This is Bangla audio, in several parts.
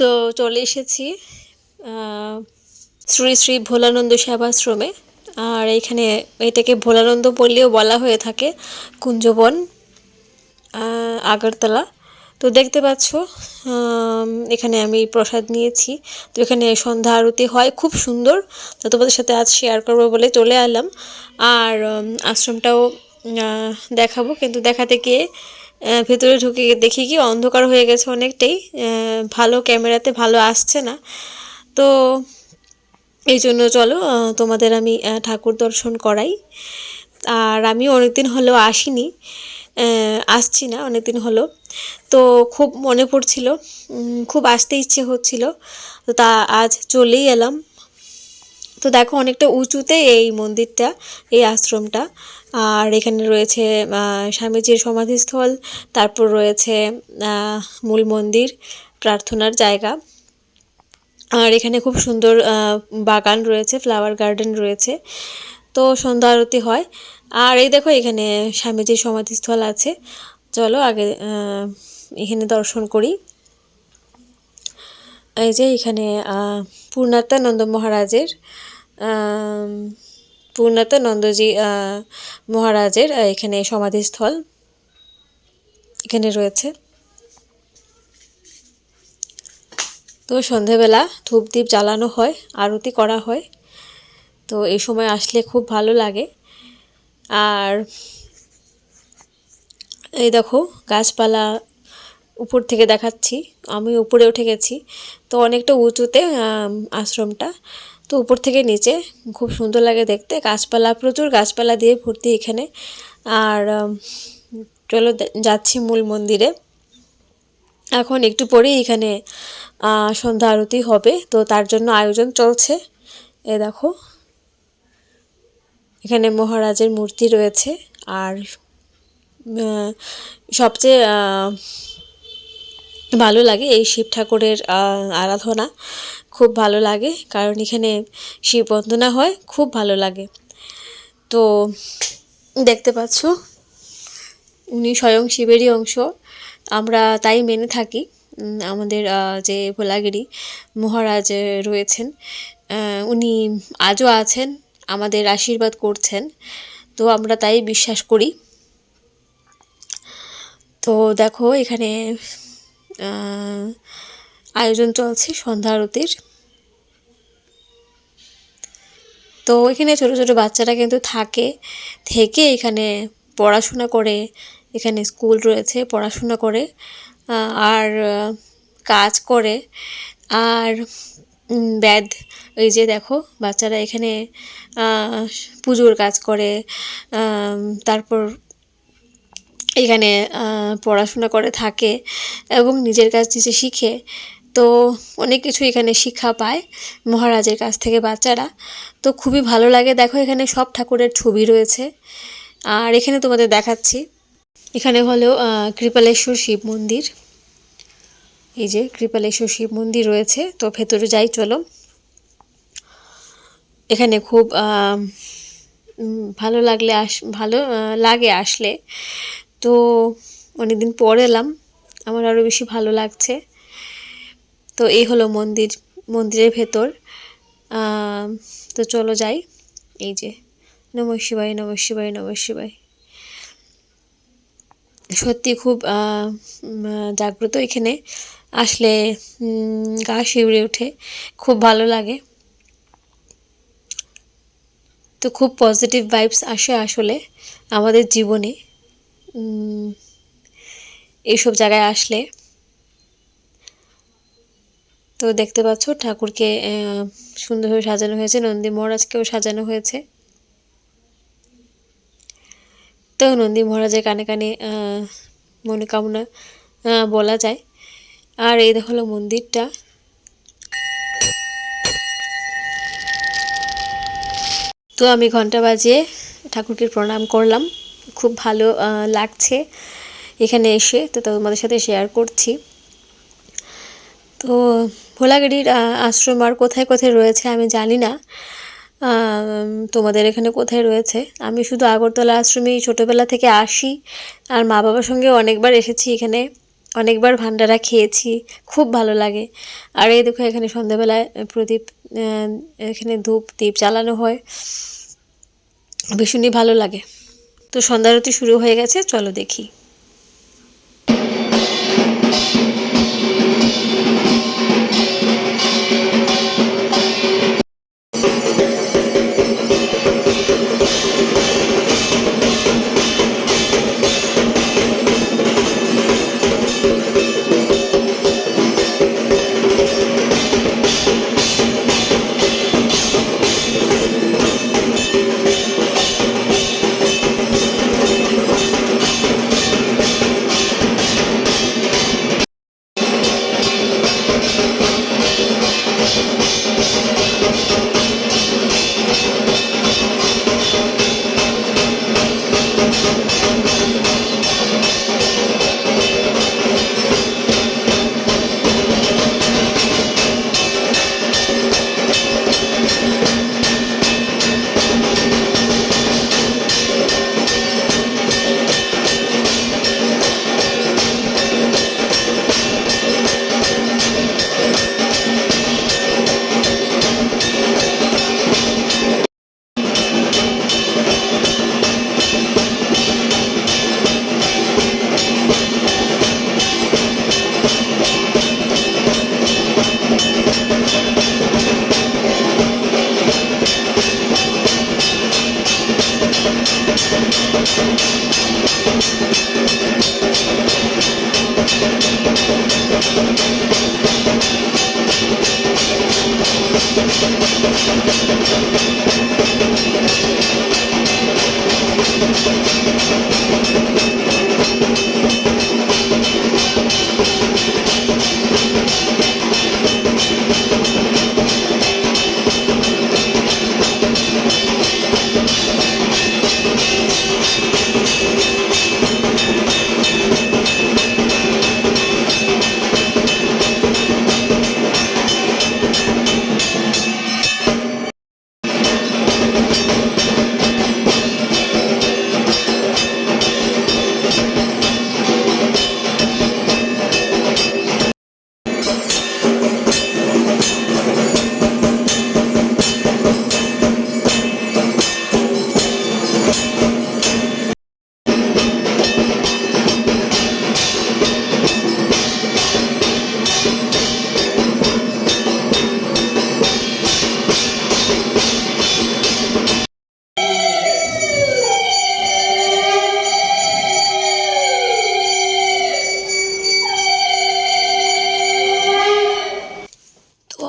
তো চলে এসেছি শ্রী শ্রী ভোলানন্দ সেবাশ্রমে। আর এখানে এটাকে ভোলানন্দ বললেও বলা হয়ে থাকে, কুঞ্জবন আগরতলা। তো দেখতে পাচ্ছ এখানে আমি প্রসাদ নিয়েছি। তো এখানে সন্ধ্যা আরতি হয়, খুব সুন্দর। তো তোমাদের সাথে আজ শেয়ার করব বলে চলে এলাম। আর আশ্রমটাও দেখাবো। কিন্তু দেখাতে গিয়ে ভেতরে ঢুকে দেখি কি অন্ধকার হয়ে গেছে অনেকটাই। ভালো ক্যামেরাতে ভালো আসছে না। তো এই জন্য চলো তোমাদের আমি ঠাকুর দর্শন করাই। আর আমি অনেকদিন হলো আসিনি আসছি না অনেকদিন হলো। তো খুব মনে পড়ছিল খুব আসতে ইচ্ছে হচ্ছিল। তো তা আজ চলেই এলাম। তো দেখো অনেকটা উঁচুতে এই মন্দিরটা, এই আশ্রমটা। আর এখানে রয়েছে স্বামীজির সমাধিস্থল, তারপর রয়েছে মূল মন্দির, প্রার্থনার জায়গা। আর এখানে খুব সুন্দর বাগান রয়েছে ফ্লাওয়ার গার্ডেন রয়েছে। তো সন্ধ্যা আরতি হয়। আর এই দেখো এখানে স্বামীজির সমাধিস্থল আছে। চলো আগে এখানে দর্শন করি। এই যে এখানে পূর্ণাত্মানন্দ মহারাজের আহ, মহারাজের এখানে সমাধিস্থল এখানে রয়েছে। তো সন্ধেবেলা ধূপ দ্বীপ জ্বালানো হয় আরতি করা হয়। তো এই সময় আসলে খুব ভালো লাগে। আর এই দেখো গাছপালা উপর থেকে দেখাচ্ছি আমি উপরে উঠে গেছি। তো অনেকটা উঁচুতে আশ্রমটা। তো উপর থেকে নিচে, খুব সুন্দর লাগে দেখতে। গাছপালা, প্রচুর গাছপালা দিয়ে ভর্তি এখানে। আর চলো যাচ্ছি মূল মন্দিরে। এখন একটু পরেই এখানে সন্ধ্যা আরতি হবে। তো তার জন্য আয়োজন চলছে। এ দেখো। এখানে মহারাজের মূর্তি রয়েছে। আর সবচেয়ে ভালো লাগে এই শিব ঠাকুরের আরাধনা। খুব ভালো লাগে, কারণ এখানে শিব বন্দনা হয়, খুব ভালো লাগে। তো দেখতে পাচ্ছ, উনি স্বয়ং শিবেরই অংশ। আমরা তাই মেনে থাকি আমাদের যে ভোলাগিরি মহারাজ রয়েছেন। উনি আজও আছেন, আমাদের আশীর্বাদ করছেন। তো আমরা তাই বিশ্বাস করি। তো দেখো, এখানে আয়োজন চলছে সন্ধ্যা আরতির। তো এখানে ছোট ছোট বাচ্চারা কিন্তু থাকে, থেকে এখানে পড়াশোনা করে, এখানে স্কুল রয়েছে পড়াশোনা করে আর কাজ করে। আর ব্যাদ এই যে দেখো বাচ্চারা এখানে পুজোর কাজ করে তারপর এখানে পড়াশোনা করে থাকে এবং নিজের কাছ নিজে শিখে। তো অনেক কিছু এখানে শিক্ষা পায় মহারাজের কাছ থেকে বাচ্চারা। তো খুবই ভালো লাগে। দেখো এখানে সব ঠাকুরের ছবি রয়েছে। আর এখানে তোমাদের দেখাচ্ছি। এখানে হলো কৃপালেশ্বর শিব মন্দির। এই যে কৃপালেশ্বর শিব মন্দির রয়েছে। তো ভেতরে যাই, চলো। এখানে খুব ভালো লাগলে আস, ভালো লাগে আসলে। তো অনেকদিন পর এলাম। আমার আরও বেশি ভালো লাগছে। তো এই হলো মন্দির, মন্দিরের ভেতর। তো চলো যাই। এই যে, নম শিবায় নম শিবায় নম শিবায়। সত্যি খুব জাগ্রত এখানে। আসলে গা শিউরে ওঠে। খুব ভালো লাগে। তো খুব পজিটিভ ভাইবস আসে আসলে আমাদের জীবনে। এইসব জায়গায় আসলে। তো দেখতে পাচ্ছ, ঠাকুরকে সুন্দরভাবে সাজানো হয়েছে, নন্দী মহারাজকেও সাজানো হয়েছে। তো নন্দী মহারাজের কানে কানে মনোকামনা বলা যায়। আর এই হলো মন্দিরটা। তো আমি ঘণ্টা বাজিয়ে ঠাকুরকে প্রণাম করলাম। খুব ভালো লাগছে এখানে এসে। তো তোমাদের সাথে শেয়ার করছি। তো ভোলাগিরির আশ্রম আর কোথায় কোথায় রয়েছে আমি জানি না। তোমাদের এখানে কোথায় রয়েছে? আমি শুধু আগরতলা আশ্রমেই ছোটোবেলা থেকে আসি। আর মা বাবার সঙ্গে অনেকবার এসেছি এখানে। অনেকবার ভান্ডারা খেয়েছি। খুব ভালো লাগে। আর এই দেখো এখানে সন্ধ্যাবেলায় প্রদীপ এখানে ধূপ দ্বীপ জ্বালানো হয়। ভীষণই ভালো লাগে। তো সন্ধ্যারতি শুরু হয়ে গেছে চলো দেখি।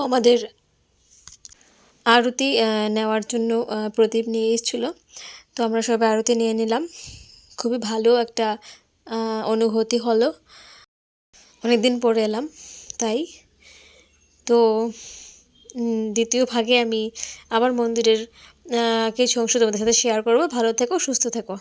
আমাদের আরতি নেওয়ার জন্য প্রদীপ নিয়ে এসেছিল। তো আমরা সবাই আরতি নিয়ে নিলাম। খুবই ভালো একটা অনুভূতি হলো। অনেক দিন পরে এলাম, তাই। তো দ্বিতীয় ভাগে আমি আবার মন্দিরের কিছু অংশ তোমাদের সাথে শেয়ার করব। ভালো থেকো, সুস্থ থেকো।